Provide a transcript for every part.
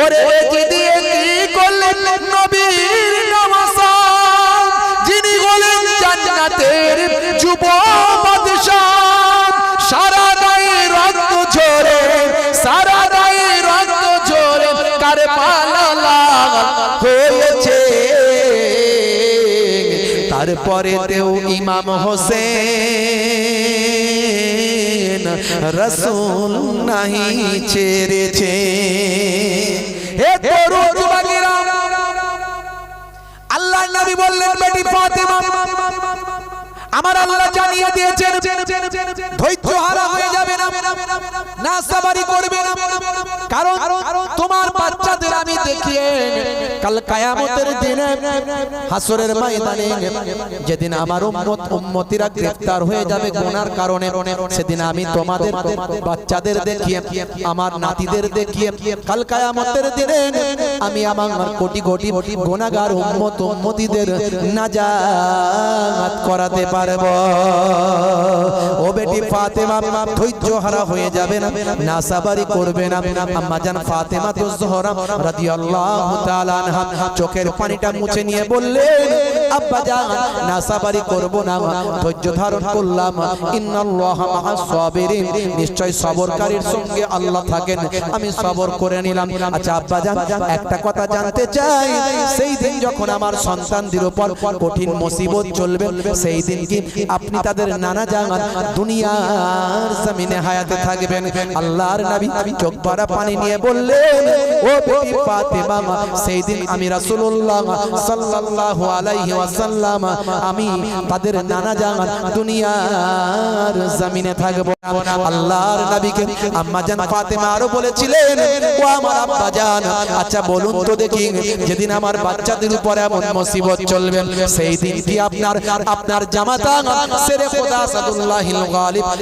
ওরে কি দিয়ে কি করলেন নবীর যিনি হলেন জান্নাতের যুব বাদশাহ, সারা গায়ে রক্ত ঝরে, সারা গায়ে রক্ত ঝরে কার হয়েছে। তারপরে তেও ইমাম হোসেন রসুল নাহি ছেড়েছে। হে তরুণ যুবকেরা আল্লাহ নবী বললেন বেটি ফাতেমা আমার আল্লাহ জানিয়ে দিয়েছেন, ধৈর্য হারা হয়ে যাবে না। না সাবারি করবে না। কারণ তোমার বাচ্চাদের আমি দেখিয়ে কাল কায়ামতের দিনে হাসরের ময়দানে যেদিন আমার উম্মত, উম্মতিরা গ্রেফতার হয়ে যাবে গুনার কারণে, সেদিন আমি তোমাদের বাচ্চাদের দেখিয়ে, আমার নাতিদের দেখিয়ে কাল কায়ামতের দিনে আমি আমার কোটি কোটি গুনাহগার উম্মত, উম্মতিদের নাজাত করাতে পারব। ও বেটি ফাতেমা, ধৈর্য হারা হয়ে যাবে না। করবে না। আম্মা জান ফাতেমা তো জোহরা রাদিয়াল্লাহু তাআলা আনহা চোখের পানিটা মুছে নিয়ে বললেন, আব্বা জান করব না। ধৈর্য ধারণ করলাম। ইন্নাল্লাহা মাআস সাবিরিন। নিশ্চয় সবরকারীর সঙ্গে আল্লাহ থাকেন। আমি সবর করে নিলাম। আচ্ছা আব্বা জান, একটা কথা জানতে চাই। সেই দিন যখন আমার সন্তানদের উপর কঠিন মুসিবত চলবে, সেই দিন কি আপনি তাদের নানা জাগান দুনিয়ার জমিনে হায়াতে থাকবেন। আল্লাহর নবী চোখ ভরা পানি নিয়ে বললেন, ও বেটি ফাতেমা সেই দিন আমি রাসূলুল্লাহ সাল্লাল্লাহু আলাইহি ওয়াসাল্লাম, আমি তাদের নানা জাগান দুনিয়ার জমিনে থাকব। আল্লাহর নবীকে আম্মা জান ফাতেমা আরও বলেছিলেন, ও আমার আব্বা জান আচ্ছা বলুন তো দেখি, যেদিন আমার বাচ্চাদের উপর এমন মুসিবত চলবে সেই দিন কি আপনার আপনার জামাতা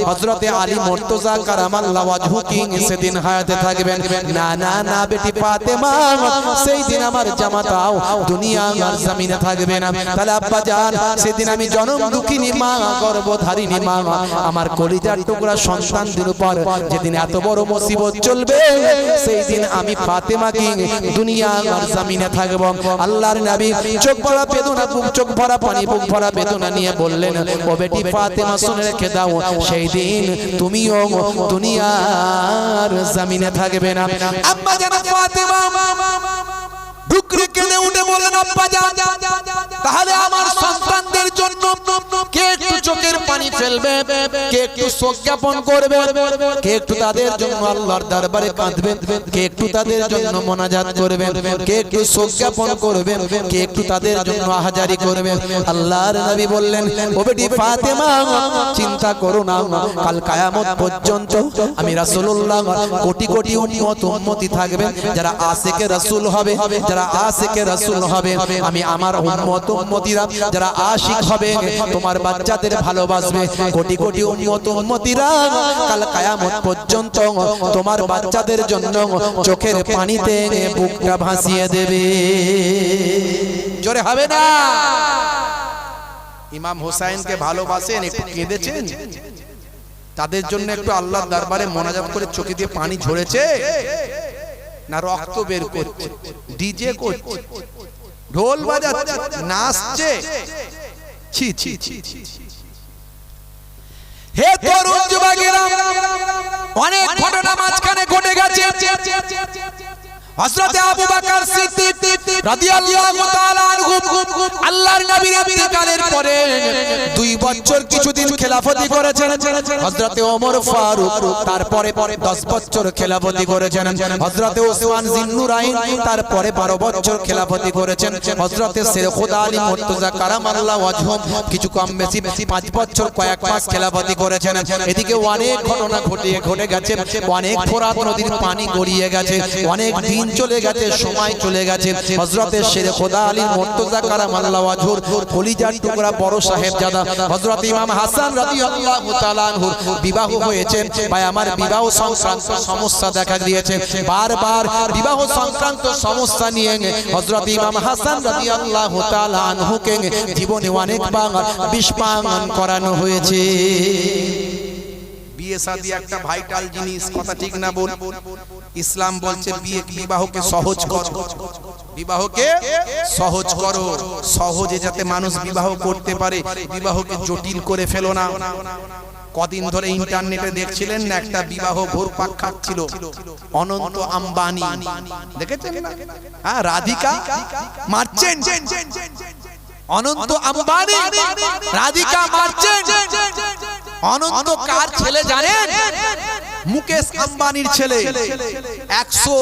হযরতে আলী মুর্তজা কারামাল্লাহু ওয়াজহু কি সেদিন হায়াতে থাকবেন? না না না, বেটি ফাতেমা, সেই দিন আমার জামাতাও দুনিয়া জমিনে থাকবে না। তাহলে আব্বা জান, সেদিন আমি জনম দুঃখিনী মা, গর্ভধারিণী মা, আমার কলিজার টুকরা সন্তানদের উপর যেদিন এত বড় মুসিবত চলবে, সেই দিন আমি ফাতেমা কি দুনিয়া জমিনে থাকব। আল্লাহর নবী চোখ ভরা বেদনা, বুক, চোখ ভরা পানি, বুক ভরা বেদনা নিয়ে বললেন ও বেটি ফাতেমা শুনে রেখে দাও? সেই দিন তুমিও দুনিয়ার জমিনে থাকবে না। আম্মা জানা ফাতেমা। ডুকরে কেঁদে উঠে বললেন, আব্বা জান তাহলে আমার সন্তানদের জন্য কে একটু চোখের পানি ফেলবে? কে একটু শোক জ্ঞাপন করবে? কে একটু তাদের জন্য আল্লাহর দরবারে কাঁদবে? কে একটু তাদের জন্য মোনাজাত করবে? কে একটু শোক জ্ঞাপন করবে? কে একটু তাদের জন্য আহাজারি করবে? আল্লাহর নবী বললেন, ও বেটি ফাতেমা, চিন্তা করো না। কাল কায়ামত পর্যন্ত আমি রাসূলুল্লাহ, কোটি কোটি উম্মত উম্মতি থাকবে। যারা আশিকে রাসূল হবে, যারা আশিকে রাসূল হবে, আমি আমার উম্মত, উম্মতিরা যারা আশিক হবে, তোমার বাচ্চাদের ভালোবাসবে। কোটি কোটি উম্মত, উম্মতিরা কাল কায়ামত পর্যন্ত তোমার বাচ্চাদের জন্য চোখের পানিতে বুকটা ভাসিয়ে দেবে। জোরে হবে না? ইমাম হোসাইনকে ভালোবাসেন, একটু কেঁদেছেন? তাদের জন্য একটু আল্লাহর দরবারে মোনাজাত করে চোখে দিয়ে পানি ঝরেছে? না রক্ত বের করছে। ডিজে করছে। ঢোল বাজাচ্ছে নাচছে। ছি ছি ছি ছি। হে তরুণ যুবকেরা অনেক ঘটনা মাঝখানে ঘটে গেছে। হযরতে আবু বকর সিদ্দিক রাদিয়াল্লাহু তাআলা আনহু আল্লাহর নবীর ইন্তেকালের পরে দুই বছর কিছুদিন খেলাফতি করেছেন হযরতে ওমর ফারুক তারপরে 10 বছর খেলাফতি করেছেন হযরতে ওসমান জিন্নুরাইন তারপরে 12 বছর খেলাফতি করেছেন হযরতে শেখ আলী মুর্তজা কারামাল্লাহু ওয়াজহুম কিছু কম বেশি 5 বছর কয়েক মাস খেলাফতি করেছেন। এদিকে অনেক ঘটনা ঘটিয়ে ঘটে গেছে অনেক ফোরাত নদীর পানি গড়িয়ে গেছে। অনেক দিন চলে গেছে, সময় চলে গেছে। হযরতে শেরে খোদা আলী, মুর্তজা কারামাল্লাহু ওয়াজহুর, কলিজার টুকরা বড় সাহেবজাদা হযরত ইমাম হাসান রাদিয়াল্লাহু তাআলা আনহুর বিবাহ হয়েছে। ভাই, আমার বিবাহ সংক্রান্ত সমস্যা দেখা দিয়েছে। বারবার বিবাহ সংক্রান্ত সমস্যা নিয়ে হযরত ইমাম হাসান রাদিয়াল্লাহু তাআলা আনহুকে জীবনে অনেকবার বিস্পাঙ্গন করানো হয়েছে। বিয়ে শাদী একটা ভাইটাল জিনিস, কথা ঠিক না বল ইসলাম বলছে বিয়ে বিবাহকে সহজ করো। বিবাহকে সহজ করো। সহজে যাতে মানুষ বিবাহ করতে পারে। বিবাহকে জটিল করে ফেলো না। কদিন ধরে ইন্টারনেটে দেখছিলেন না, একটা বিবাহ ঘোর পাক খাচ্ছিল। অনন্ত আম্বানি। দেখেছেন না? হ্যাঁ রাধিকা মার্চেন্ট অনন্ত আম্বানি রাধিকা মার্চেন্ট। অনন্ত কার ছেলে জানেন? মুকেশ আম্বানির ছেলে। একশো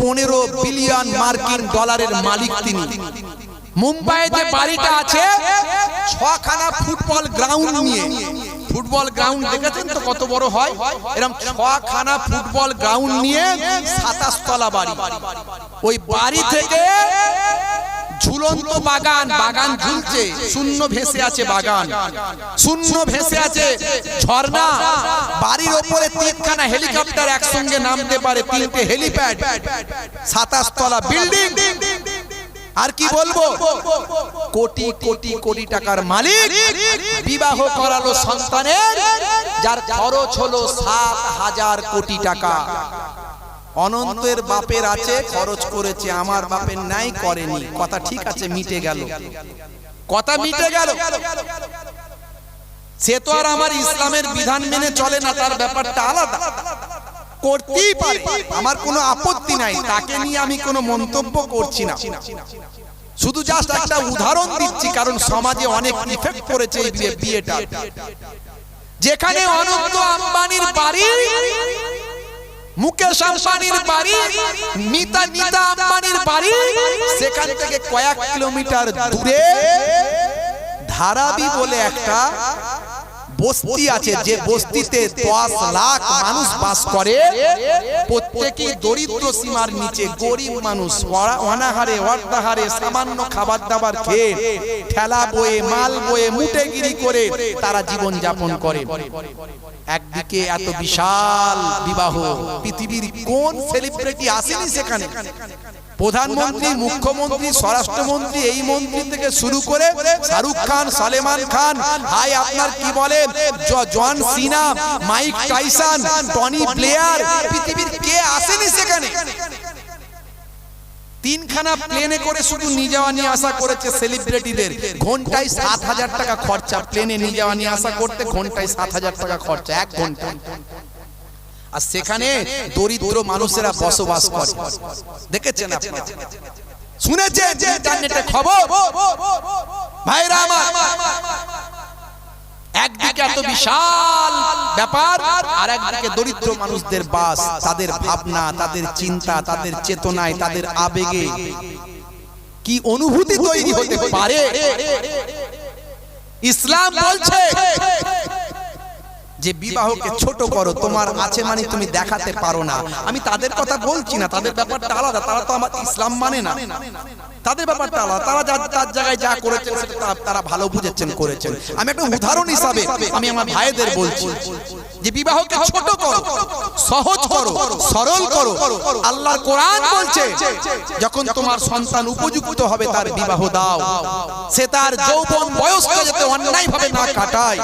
পনেরো বিলিয়ন মার্কিন ডলারের মালিক তিনি। মুম্বাইতে বাড়িটা আছে ছখানা ফুটবল গ্রাউন্ড নিয়ে। ফুটবল গ্রাউন্ড দেখেছেন তো কত বড় হয়? এরকম ছখানা ফুটবল গ্রাউন্ড নিয়ে সাতাশ তলা বাড়ি। ওই বাড়ি থেকে ঝুলন্ত বাগান বাগান ঝুলছে, শূন্য ভেসে আছে বাগান। শূন্য ভেসে আছে ঝর্ণা। বাড়ির ওপরে তিনখানা হেলিকপ্টার একসঙ্গে নামতে পারে, তিনটে হেলিপ্যাড। সাতাশ তলা বিল্ডিং। আর কি বলব? কোটি কোটি কোটি টাকার মালিক বিবাহ করালো সন্তানের, যার খরচ হলো সাত হাজার কোটি টাকা। অনন্তের বাপের আছে খরচ করেছে আমার বাপের নাই করেনি। কথা ঠিক আছে মিটে গেল। কথা মিটে গেল। সে তো আর আমার ইসলামের বিধান মেনে চলে না তার ব্যাপারটা আলাদা। করতেই পারে। আমার কোনো আপত্তি নাই তাকে নিয়ে আমি কোনো মন্তব্য করছি না। শুধু জাস্ট একটা উদাহরণ দিচ্ছি কারণ সমাজে অনেক ইফেক্ট করেছে এই বিয়ে- বিয়েটা। যেখানে অনন্ত আম্বানির বাড়ি মুকেশ আম্বানির বাড়ি, মিতা নিতা আম্বানির বাড়ি, সেখান থেকে কয়েক কিলোমিটার দূরে ধারাবি বলে একটা বস্তি আছে যে বস্তিতে দশ লাখ মানুষ বাস করে। প্রত্যেকেই দরিদ্র সীমার নিচে গরিব মানুষ অনাহারে অর্ধাহারে সামান্য খাবার দাবার খেয়ে ঠেলা বয়ে মাল বয়ে মুটেগিরি করে তারা জীবন যাপন করে। একদিকে এত বিশাল বিবাহ পৃথিবীর কোন সেলিব্রিটি আসেনি সেখানে? প্রধানমন্ত্রী, মুখ্যমন্ত্রী, স্বরাষ্ট্রমন্ত্রী এই মন্ত্রী থেকে শুরু করে শাহরুখ খান, সালেমান খান, হাই আপনার কি বলে John Cena, Mike Tyson, Tony player পৃথিবীর কে আসেনি সেখানে? তিনখানা প্লেনে করে শুধু নিয়ে যাওয়া নিয়ে আসা করেছে সেলিব্রিটিদের ঘন্টায় সাত হাজার টাকা খরচা, প্লেনে নিয়ে যাওয়া নিয়ে আসা করতে ঘন্টায় সাত হাজার টাকা খরচা, এক ঘণ্টা। আর সেখানে দরিদ্র মানুষেরা বসবাস করে। দেখেছেন আপনারা? শুনেছেন ইন্টারনেটে খবর? ভাইরা আমার, একদিকে এত বিশাল ব্যাপার আর একদিকে দরিদ্র মানুষদের বাস, তাদের ভাবনা, তাদের চিন্তা, তাদের চেতনায়, তাদের আবেগে। কি অনুভূতি তৈরি হতে পারে? ইসলাম বলছে যে বিবাহকে ছোট করো তোমার আছে মানে তুমি দেখাতে পারো না। আমি তাদের কথা বলছি না তাদের ব্যাপারটা আলাদা তারা তো আমার ইসলাম মানে না। তাদের ব্যাপারটা আলাদা। তারা যা তার জায়গায় যা করেছেন সেটা তারা ভালো বুঝেছেন করেছেন। আমি একটা উদাহরণ হিসাবে আমি আমার ভাইদের বলছি যে বিবাহকে ছোট করো সহজ করো সরল করো। আল্লাহর কোরআন বলছে যখন তোমার সন্তান উপযুক্ত হবে তার বিবাহ দাও। সে তার যৌবন বয়সকে যাতে অন্যায় ভাবে না কাটায়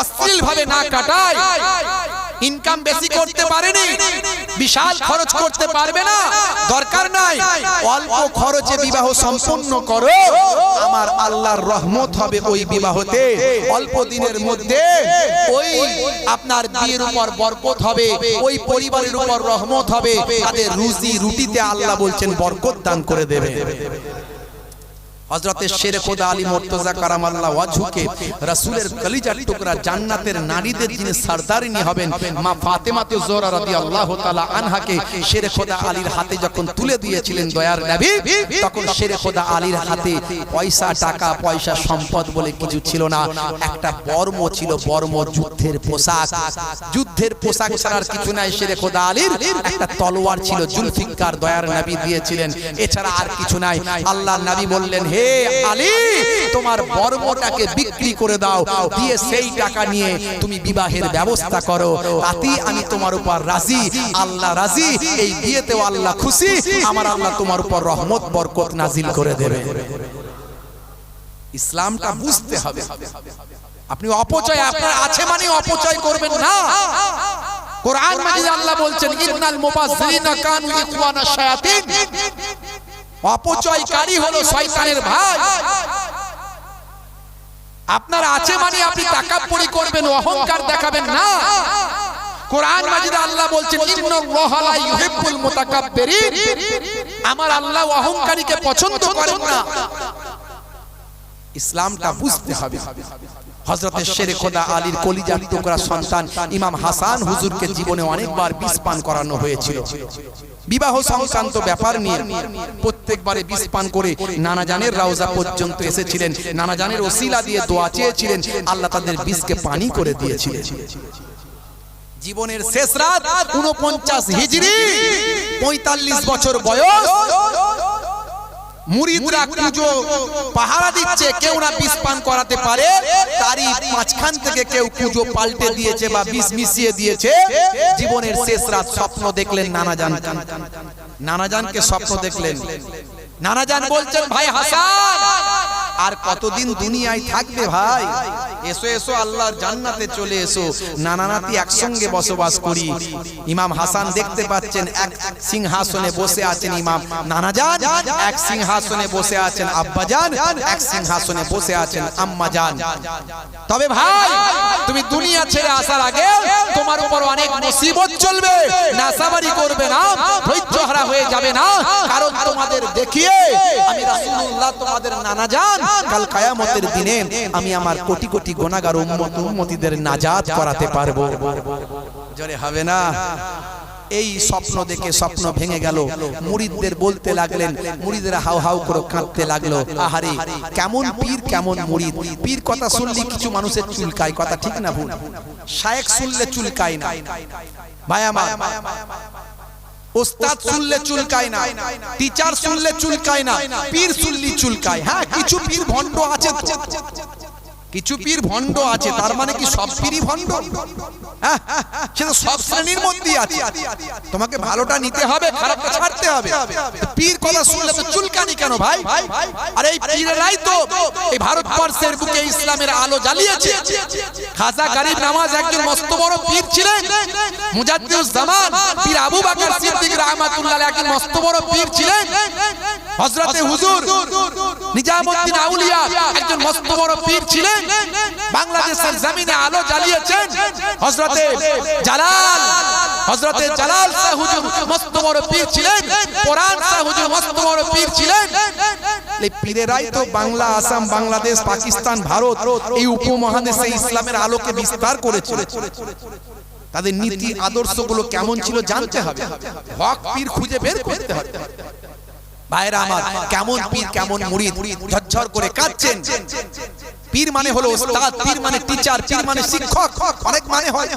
অশ্লীল ভাবে না কাটায়। ইনকাম বেশি করতে পারেনি। বিশাল খরচ করতে পারবে না। দরকার নাই। অল্প খরচে বিবাহ সম্পন্ন করো। আমার আল্লাহর রহমত হবে ওই বিবাহতে। অল্প দিনের মধ্যে ওই আপনার বিয়ের উপর বরকত হবে। ওই পরিবারের উপর রহমত হবে। তাদের রুজি রুটিতে আল্লাহ বলছেন বরকত দান করে দেবে। হযরতে শেরে খোদা আলী মুর্তজা কারামাল্লাহ ওয়াজহুকে রাসূলের কলিজার টুকরা জান্নাতের নারীদের যিনি সরদারিনী হবেন মা ফাতেমা তো জোহরা রাদিয়াল্লাহু তাআলা আনহাকে শেরে খোদা আলীর হাতে যখন তুলে দিয়েছিলেন দয়ার নবী, তখন শেরে খোদা আলীর হাতে পয়সা, টাকা, পয়সা, সম্পদ বলে কিছু ছিল না। একটা বর্ম ছিল বর্ম যুদ্ধের পোশাক। যুদ্ধের পোশাক ছাড়ার কিছু নাই শেরে খোদা আলীর। একটা তলোয়ার ছিল জুলফিকার দয়ার নবী দিয়েছিলেন। এছাড়া আর কিছু নাই। আল্লাহর নবী বললেন হে আলী তোমার বর্মটাকে বিক্রি করে দাও দিয়ে সেই টাকা নিয়ে তুমি বিবাহের ব্যবস্থা করো। তাতেই আমি তোমার উপর রাজি আল্লাহ রাজি এই বিয়েতেও আল্লাহ খুশি আমার আল্লাহ তোমার উপর রহমত বরকত নাজিল করে দেবে। ইসলামটা বুঝতে হবে। আপনি অপচয় আপনার আছে মানে অপচয় করবেন না। কোরআন মাজিদে আল্লাহ বলছেন ইন্নাল মুবাজ্জিরিনা কানু ইখওয়ানা শায়াতিন। অপচয়কারী হলো শয়তানের ভাই। আপনার আছে মানে আপনি তাকাব্বুরি করবেন অহংকার দেখাবেন না। কোরআন মাজিদে আল্লাহ বলছেন ইন্নাল্লাহা লা ইউহিব্বুল মুতাকাব্বিরিন। আমার আল্লাহ অহংকারীকে পছন্দ করেন না। ইসলামটা বুঝতে হবে। হজরতের শেরে খোদা আলীর কলিজার টুকরা সন্তান ইমাম হাসান হুজুরকে জীবনে অনেকবার বিষ পান করানো হয়েছিল। বিবাহ সংক্রান্ত ব্যাপার নিয়ে প্রত্যেকবারে বিষ পান করে নানা জানের রাউজা পর্যন্ত এসেছিলেন। নানা জানের ওসিলা দিয়ে দোয়া চেয়েছিলেন। আল্লাহ তাদের বিষকে পানি করে দিয়েছিলেন। জীবনের শেষ রাত উনপঞ্চাশ হিজড়ি পঁয়তাল্লিশ বছর বয়স। মুরিদরা পুজো পাহারা দিচ্ছে কেউ না বিষ পান করাতে পারে তারই মাঝখান থেকে কেউ পুজো পাল্টে দিয়েছে বা বিষ মিশিয়ে দিয়েছে। জীবনের শেষ রাত স্বপ্ন দেখলেন নানা জান নানা জানকে স্বপ্ন দেখলেন। নানা জান বলছেন ভাই হাসান আর কতদিন দুনিয়ায় থাকবে ভাই? এসো এসো, আল্লাহর জান্নাতে চলে এসো। নানা নাতি একসঙ্গে বসবাস করি। ইমাম হাসান দেখতে পাচ্ছেন, এক সিংহাসনে বসে আছেন ইমাম। নানা জান এক সিংহাসনে বসে আছেন আব্বা জান এক সিংহাসনে বসে আছেন আম্মা জান তবে ভাই, তুমি দুনিয়া ছেড়ে আসার আগে তোমার উপর অনেক মুসিবত চলবে নাসাবারি করবে না ধৈর্য হারা হয়ে যাবে না। কারণ তোমাদের দেখিয়ে আমি রাসূলুল্লাহ, তোমাদের নানা জান কাল কিয়ামতের দিনে আমি আমার কোটি কোটি গোনাগার উম্মত, উম্মতিদের নাজাত করাতে পারব। জোরে হবে না? এই স্বপ্ন দেখে স্বপ্ন ভেঙে গেল। মুরিদদের বলতে লাগলেন, মুরিদরা হাউ হাউ করে কাঁদতে লাগল। আহারে, কেমন পীর, কেমন মুরিদ। পীর কথা শুনলে কিছু মানুষের চুলকায়, কথা ঠিক না ভুল? শায়েক শুনলে চুলকায় না। ভাই আমার, ওস্তাদ শুনলে চুলকায় না। টিচার শুনলে চুলকায় না। পীর শুনলি চুলকায়। হ্যাঁ কিছু পীর ভণ্ড আছে। কিছু পীর ভণ্ড আছে তার মানে কি সব পীরই ভণ্ড? হ্যাঁ, সে তো সব শ্রেণির মধ্যেই আছে। তোমাকে ভালোটা নিতে হবে খারাপটা ছাড়তে হবে। পীর কথা শুনলে তো চুলকানি কেন ভাই? আর এই পীরেরাই তো এই ভারতবর্ষের বুকে ইসলামের আলো জ্বালিয়েছে। খাজা গরিব নামাজ একজন মস্ত বড় পীর ছিলেন। মুজাদ্দিদুজ জামান পীর আবু বকর সিদ্দিক রাহমাতুল্লাহ একজন মস্ত বড় পীর ছিলেন। হযরতে হুজুর নিজামউদ্দিন আউলিয়া একজন মস্ত বড় পীর ছিলেন। বাংলাদেশের জমিনে আলো জ্বালিয়েছেন হযরতে জালাল হযরতে জালাল শাহ হুজুর মস্ত বড় পীর ছিলেন কোরআন শাহ হুজুর মস্ত বড় পীর ছিলেন। এই পীরেরাই তো বাংলা আসাম বাংলাদেশ পাকিস্তান ভারত এই উপমহাদেশে ইসলামের আলোকে বিস্তার করেছে। তাদের নীতি আদর্শগুলো কেমন ছিল জানতে হবে। হক পীর খুঁজে বের করতে হবে। ভাইরা আমার, কেমন পীর, কেমন মুরিদ, ঝরঝর করে কাঁদছেন। পীর মানে হলো ওস্তাদ, পীর মানে টিচার পীর মানে শিক্ষক। অনেক মানে হয়।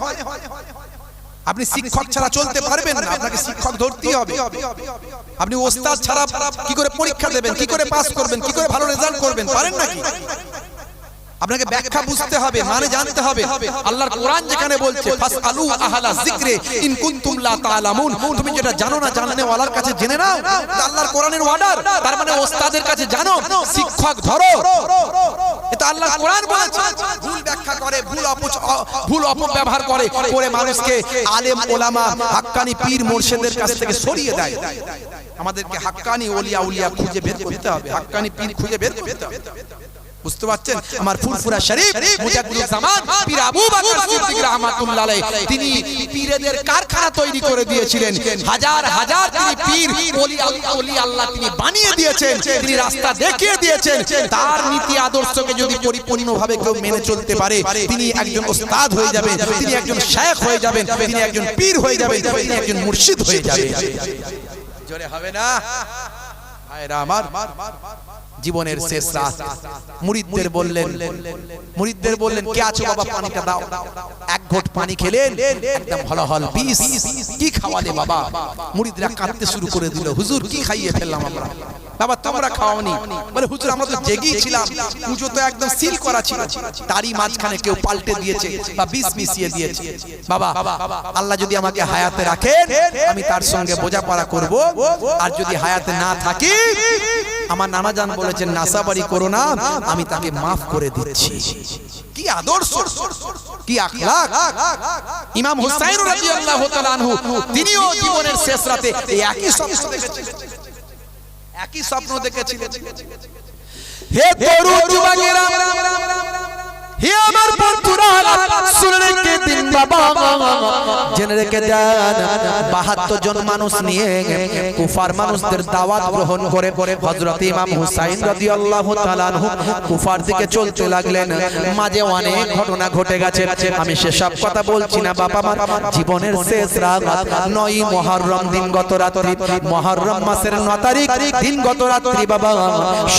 আপনি শিক্ষক ছাড়া চলতে পারবেন না, আপনাকে শিক্ষক ধরতেই হবে। আপনি ওস্তাদ ছাড়া কি করে পরীক্ষা দেবেন, কি করে পাস করবেন, কি করে ভালো রেজাল্ট করবেন, পারেন নাকি? আপনাকে ব্যাখ্যা বুঝতে হবে মানে জানতে হবে আল্লাহর কোরআন যেখানে বলছে ফাসআলু আহলা যিকরে ইন কুনতুম লা তাআলামুন তুমি যেটা জানো না জাননে ওয়ালার কাছে জেনে নাও এটা আল্লাহর কোরআনের অর্ডার তার মানে ওস্তাদের কাছে জানো শিক্ষক ধরো এটা আল্লাহর কোরআন বলেছে ভুল ব্যাখ্যা করে ভুল অপচ ভুল অপব্যবহার করে করে মানুষকে আলেম ওলামা হাক্কানি পীর মুর্শিদের কাছ থেকে সরিয়ে দেয় আমাদেরকে হাক্কানি ওলিয়া উলিয়া খুঁজে বের করতে হবে হাক্কানি পীর খুঁজে বের করতে হবে বুঝতে পারছেন? আমার ফুরফুরা শরীফ মুজাদ্দিদুল জামান পীর আবু বকর সিদ্দিক রাহমাতুল্লাহ আলাইহি। তিনি পীরদের কারখানা তৈরি করে দিয়েছিলেন। হাজার হাজার তিনি পীর ওলি ওলি আল্লাহ তিনি বানিয়ে দিয়েছেন। তিনি রাস্তা দেখিয়ে দিয়েছেন। তার নীতি আদর্শকে যদি পরিপূর্ণভাবে কেউ মেনে চলতে পারে তিনি একজন ওস্তাদ হয়ে যাবেন তিনি একজন শায়েখ হয়ে যাবেন তিনি একজন পীর হয়ে যাবেন তিনি একজন মুর্শিদ হয়ে যাবেন। জোরে হবে না? ভাইরা আমার। জীবনের শেষ রাত। মুরিদদের বললেন মুরিদদের বললেন কে আছো বাবা পানিটা দাও। এক ঘট পানি খেলেন একদম হল হল বিষ কি খাওয়ালে বাবা? মুরিদরা কাঁদতে শুরু করে দিল হুজুর কি খাইয়ে ফেললাম আমরা? বাবা তোমরা খাওয়ানি বলে হুজুর আমরা তো জেগেই ছিলাম পুজো তো একদম সিল করা ছিল। তারই মাঝখানে কেউ পাল্টে দিয়েছে বা বিষ মিশিয়ে দিয়েছে। বাবা আল্লাহ যদি আমাকে হায়াতে রাখেন আমি তার সঙ্গে বোঝাপড়া করব। আর যদি হায়াতে না থাকি আমার নানা জান বলেছেন নাসাবাড়ি করো না আমি তাকে মাফ করে দিচ্ছি। কি আদর্শ কি আখলাক। ইমাম হুসাইন রাদিয়াল্লাহু তাআলা আনহু তিনিও জীবনের শেষ রাতে এই একই স্বপ্ন দেখেছিলেন একই স্বপ্ন দেখেছিলেন। হে তরুণ যুবকেরা হে আমার বন্ধুরা দিন বাবা। জেনে রেখে দেন, বাহাত্তর জন মানুষ নিয়ে কুফার মানুষদের দাওয়াত গ্রহণ করে হযরত ইমাম হুসাইন আনহু কুফার দিকে চলতে লাগলেন। মাঝে অনেক ঘটনা ঘটে গেছে। আমি সেসব কথা বলছি না বাবা জীবনের শেষ রাত, নয় মহররম দিন গত রাত্রি। মহররম মাসের 9 তারিখ দিন গত রাত্রি বাবা।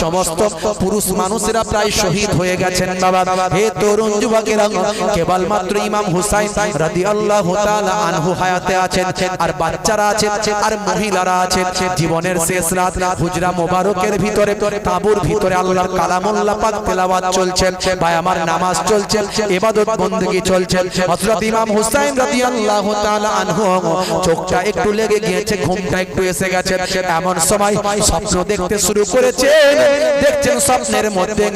সমস্ত পুরুষ মানুষেরা প্রায় শহীদ হয়ে গেছেন বাবা। হে তরুণ যুবকের অঙ্গ কেবলমাত্র ইমাম হুসাইন রাদিয়াল্লাহু তাআলা আনহু হায়াতে আছেন। আর বাচ্চারা আছেন, আর মহিলারা আছেন। জীবনের শেষ রাত, হুজরা মোবারকের ভিতরে, তাবুর ভিতরে আল্লাহর কালামুল্লাহ পাক তেলাওয়াত চলছে। ভাই, আমার নামাজ চলছে, ইবাদত বندگی চলছে। হযরত ইমাম হুসাইন রাদিয়াল্লাহু তাআলা আনহু, চোখটা একটু লেগে গিয়েছে, ঘুমটা একটু এসে গেছে। এমন সময় স্বপ্ন দেখতে শুরু করেছে দেখছেন স্বপ্নের মধ্যে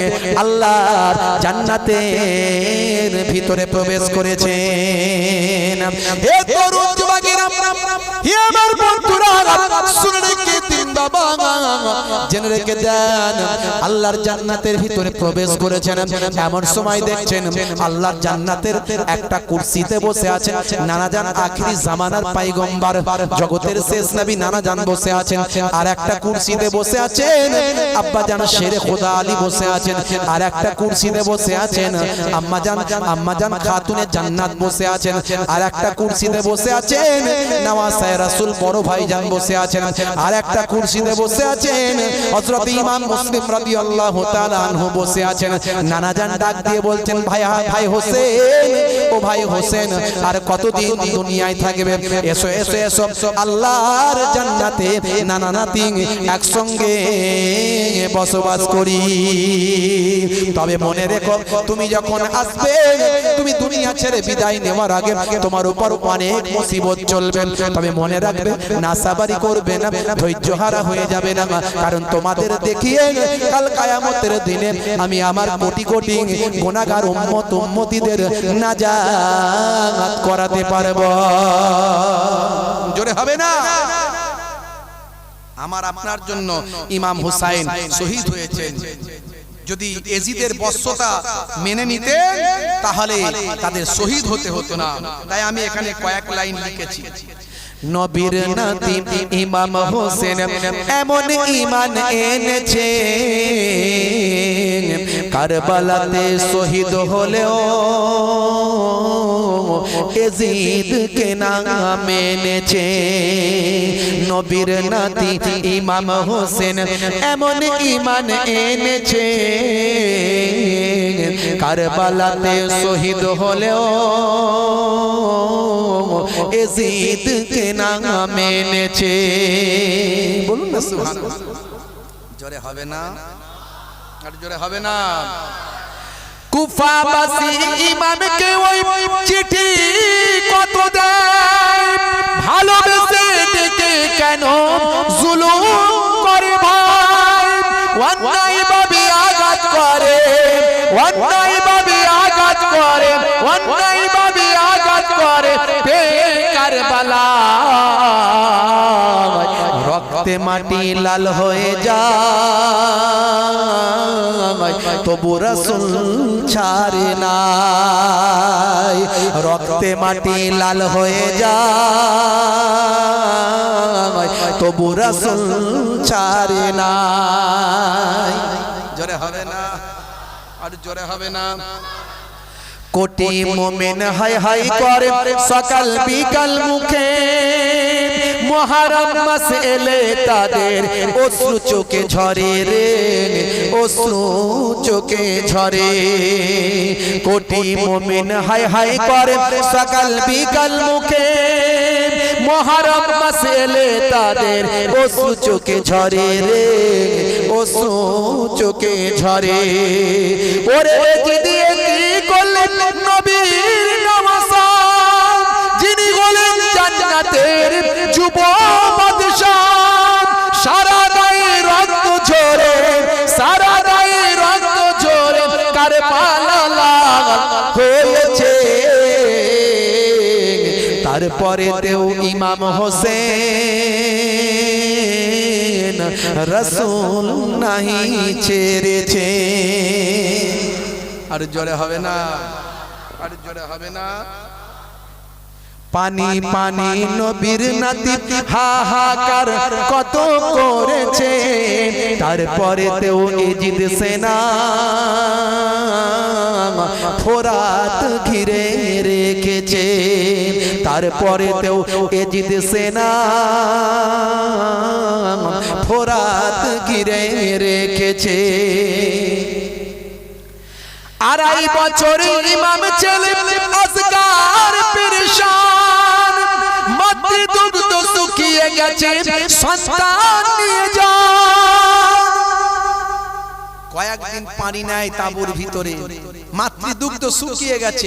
আল্লাহ জান্নাতে ভিতরে প্রবেশ করেছেন। হে তরুণ আমার বন্ধুরা শুনে রেখে দিন জেনে রেখে দেন আল্লাহর জান্নাতের ভিতরে প্রবেশ করেছেন। এমন সময় দেখছেন আল্লাহর জান্নাতের একটা কুরসিতে বসে আছেন। আখিরি জামানার পাইগম্বার। জগতের শেষ নবী বসে আছেন। আর একটা কুরসিতে বসে আছেন। আব্বা জান শেরে খোদা আলী বসে আছেন। আর একটা কুরসিতে বসে আছেন আম্মা জান আম্মা জান খাতুনে জান্নাত বসে আছেন। আর একটা কুরসিতে বসে আছেন আর কতদিন দুনিয়ায় থাকবে এসো এসো আল্লাহর নানা নাতি একসঙ্গে বসবাস করি। তবে মনে রেখো, তুমি যখন আসবে, তুমি দুনিয়া ছেড়ে বিদায় নেওয়ার আগে তোমার উপর অনেক মুসিবত চলবে তবে মনে রাখবে নাসাবারি করবে না ধৈর্য হারা হয়ে যাবে না কারণ তোমাদের দেখিয়ে কাল কায়ামতের দিনে আমি আমার কোটি কোটি গুনাহগার উম্মত, উম্মতিদের নাজাত করাতে পারব। জোরে হবে না? আমার আপনার জন্য ইমাম হুসাইন শহীদ হয়েছেন। যদি এজিদের বর্ষতা মেনে নিতে তাহলে তাদের শহীদ হতে হতো না। তাই আমি এখানে কয়েক লাইন লিখেছি। নবীর নাতি ইমাম হোসেন এমন ইমান এনেছে। কারবালাতে শহীদ হলেও এজিদ কে নাম মেনেছে। নবীর নাতি ইমাম হোসেন এমন ইমান এনেছে। কারবালাতে শহীদ হলেও এজিদ কে নাম মেনেছে। বলুন না, সুবহানাল্লাহ। জোরে হবে না? আর জোরে হবে না? কুফাবাসী ইমামকে ওই চিঠি কত দেয়? ভালোবেসে ডেকে কেন জুলুম করে ভাই? অন্যায় ভাবে আঘাত করে, অন্যায় রক্তে মাটি লাল হয়ে যায় তবু রসুল ছাড়ে না রক্তে মাটি লাল হয়ে যায় তবু রসুল ছাড়ে না জোরে হবে না আর জোরে হবে না। কোটি মোমেন হাই হাই করে সকাল বিকাল মুখে। মহারম মাস এলে তাদের অশ্রু চোখে ঝরে রে। অশ্রু চোখে ঝরে। কোটি মোমেন হাই হাই করে সকাল বিকাল মুখে। মহারম মাস এলে তাদের অশ্রু চোখে ঝরে রে। অশ্রু চোখে ঝরে। ওরে দিয়ে রাতের যুব সারা গায়ে রক্ত ঝরে, সারা গায়ে রক্ত ঝরে কার পালালা হয়েছে। তারপরে তেও ইমাম হোসেন রসুল নাহি ছেড়েছে। আর জোরে হবে না, আর জোরে হবে না। পানি পানি নবীর নাতি হাহাকার কত করেছে। তারপরে তেও এজিদ সেনা ফোরাত ঘিরে রেখেছে। তারপরে তেও এজিদ সেনা ফোরাত ঘিরে রেখেছে। আড়াই বছর ইমাম ছেলে আজকার পেরেশান। গেছে সন্তান নিয়ে যান কয়েকদিন পানি নাই তাবুর ভিতরে। মাতৃদুগ্ধ শুকিয়ে গেছে।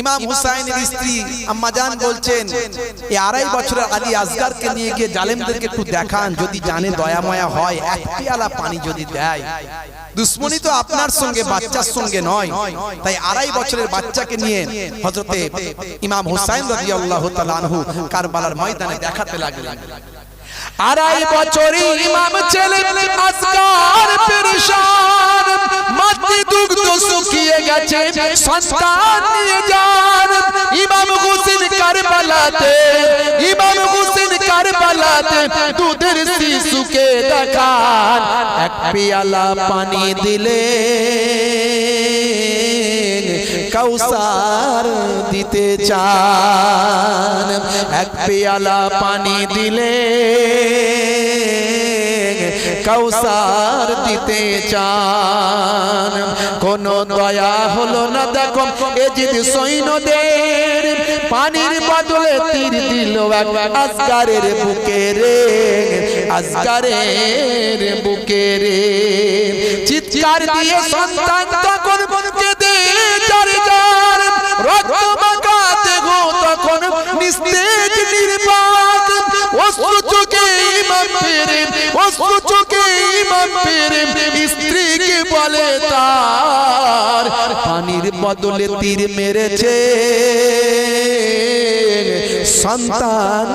ইমাম হুসাইনের স্ত্রী আম্মাজান বলছেন এই আড়াই বছরের আলী আসগারকে নিয়ে গিয়ে জালেমদেরকে একটু দেখান যদি জানে দয়া ময়া হয় এক পেয়ালা পানি যদি দেয়। দুশ্মনী তো আপনার সঙ্গে বাচ্চার সঙ্গে নয়। তাই আড়াই বছরের বাচ্চাকে নিয়ে হজরতে ইমাম হুসাইন তাআলা আনহু কারবালার ময়দানে দেখাতে লাগলেন। আড়াই বছরই ইমাম ছেলে আসকার পেরেশান। মাতৃ দুগ্ধ শুকিয়ে গেছে সন্তান নিয়ে যান। ইমাম হোসেন কারবালাতে দুধের শিশুকে দেখান, এক পেয়ালা পানি দিলে কৌসার দিতে চান। এক পেয়ালা পানি দিলে কৌসার দিতে চান। কোন দয়া হলো না, দেখো এ যদি সৈন্যদের পানির বদলে তীর দিল এক আসগারের বুকে রে আজগারের বুকে রে। চিৎকার দিয়ে সন্তান তখন পানির বদলে তীর মেরেছে। সন্তান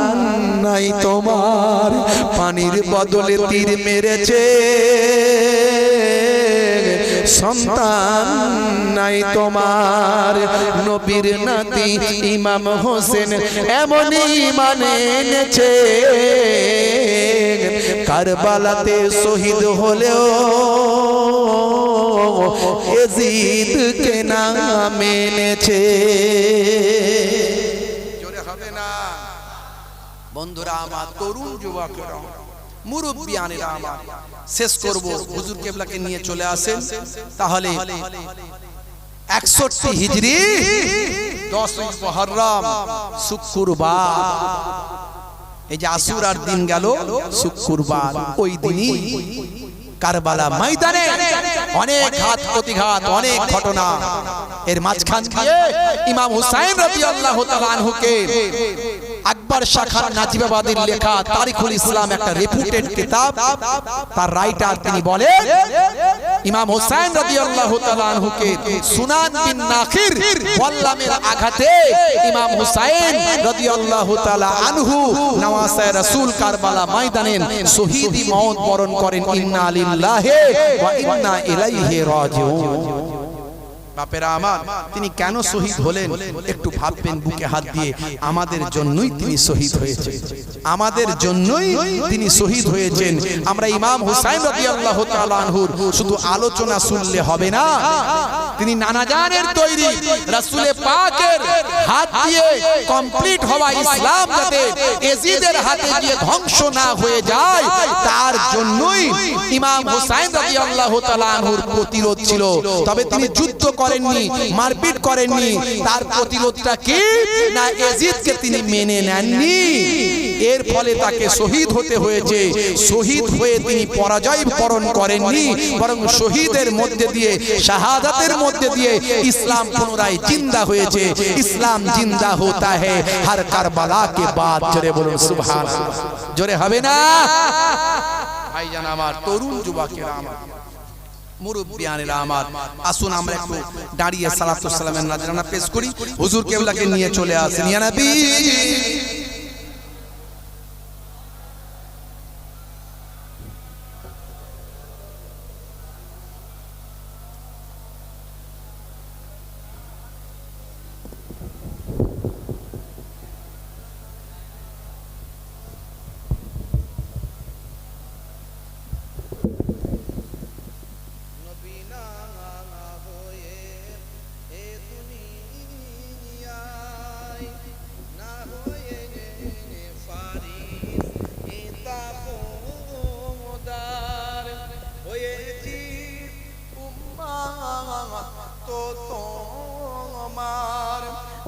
নাই তোমার পানির বদলে তীর মেরেছে। সন্তান নাই তোমার। নবীর নাতি ইমাম হোসেন এমনই মানে এনেছে। কারবালাতে শহীদ হলেও এজিদকে না মেনেছে জোরে বন্ধুরা আমার তরুণ যুবকেরা মুরব্বিয়ানেরা আমার শেষ করব হুজুর কেবলাকে নিয়ে চলে আসেন। তাহলে একষট্টি হিজড়ি দশই মহরম শুক্রবার। এই যে আসুরার দিন গেল শুক্রবার। ওই দিনই কারবালা ময়দানে অনেক ঘাত প্রতিঘাত অনেক ঘটনা। এর মাঝখান দিয়ে ইমাম হুসাইন রাদিয়াল্লাহু তাআলা আনহুকে আকবর শাখার নাজিবাবাদের লেখা তারিখুল ইসলাম একটা রেপুটেড কিতাব। তার রাইটার তিনি বলেন, ইমাম হুসাইন রাদিয়াল্লাহু তাআলা আনহুকে সুনান বিন নাখির ওয়াল্লামের আঘাতে ইমাম হুসাইন রাদিয়াল্লাহু তাআলা আনহু নওয়াসায় রাসূল কারবালা ময়দানে শহীদি মওত বরণ করেন। ইন্না লিল্লাহি ওয়া ইন্না ইলাইহি রাজিউন। বাপেরা আমার, তিনি কেন শহীদ হলেন? একটু ভাববেন বুকে হাত দিয়ে, আমাদের জন্যই তিনি শহীদ হয়েছেন। আমাদের জন্যই তিনি শহীদ হয়েছেন। আমরা ইমাম হুসাইন রাদিয়াল্লাহু তাআলা আনহুর শুধু আলোচনা শুনলে হবে না। তিনি নানা জানের তৈরি, রাসূলে পাকের হাত দিয়ে কমপ্লিট হওয়া ইসলাম যাতে এজিদের হাতে গিয়ে ধ্বংস না হয়ে যায়, তার জন্যই ইমাম হুসাইন রাদিয়াল্লাহু তাআলা আনহুর প্রতিরোধ ছিল। তবে তিনি যুদ্ধ করেননি মারপিট করেননি তার প্রতিরোধটা কি? না এজিদকে তিনি মেনে নেননি। এর ফলে তাকে শহীদ হতে হয়েছে। শহীদ হয়ে তিনি পরাজয় বরণ করেননি বরং শহীদের মধ্যে দিয়ে শাহাদাতের মধ্যে দিয়ে ইসলাম পুনরায় জিন্দা হয়েছে। ইসলাম জিন্দা হতা হে হর কারবালা কে বাদ। জোরে বলুন সুবহান জোরে হবে না? ভাইজান আমার তরুণ যুবকেরা আমার। মুরব্বিয়ানেরা আমার। আসুন আমরা একটু দাঁড়িয়ে সালাতু সালামের নাজরানা পেশ করি। হুজুর কেবলাকে নিয়ে চলে আসেন। ইয়া নবী!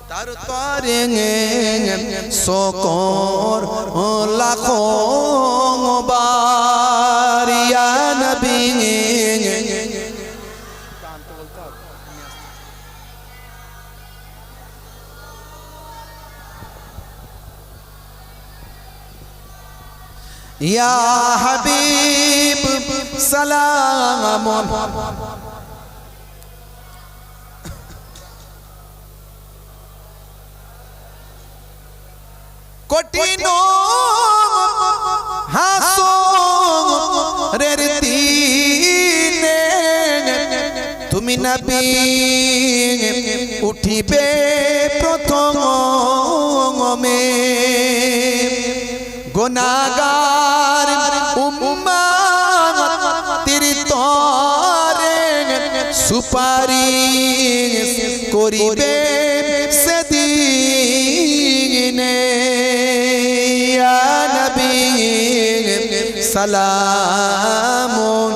তার তরে সকর লাখো বারিয়া নবী ইয়া হাবিব সালাম। কঠিন হাসো রের দিনে তুমি নবী উঠিবে প্রথম মে গোনাগার উম্মা সুপারিশ করিবে সালামুন।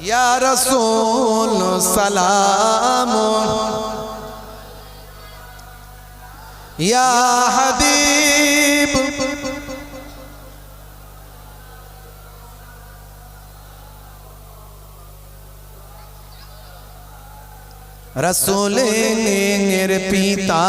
ইয়া রাসূল সালামুন। ইয়া হাবিব। রসুলের পিতা।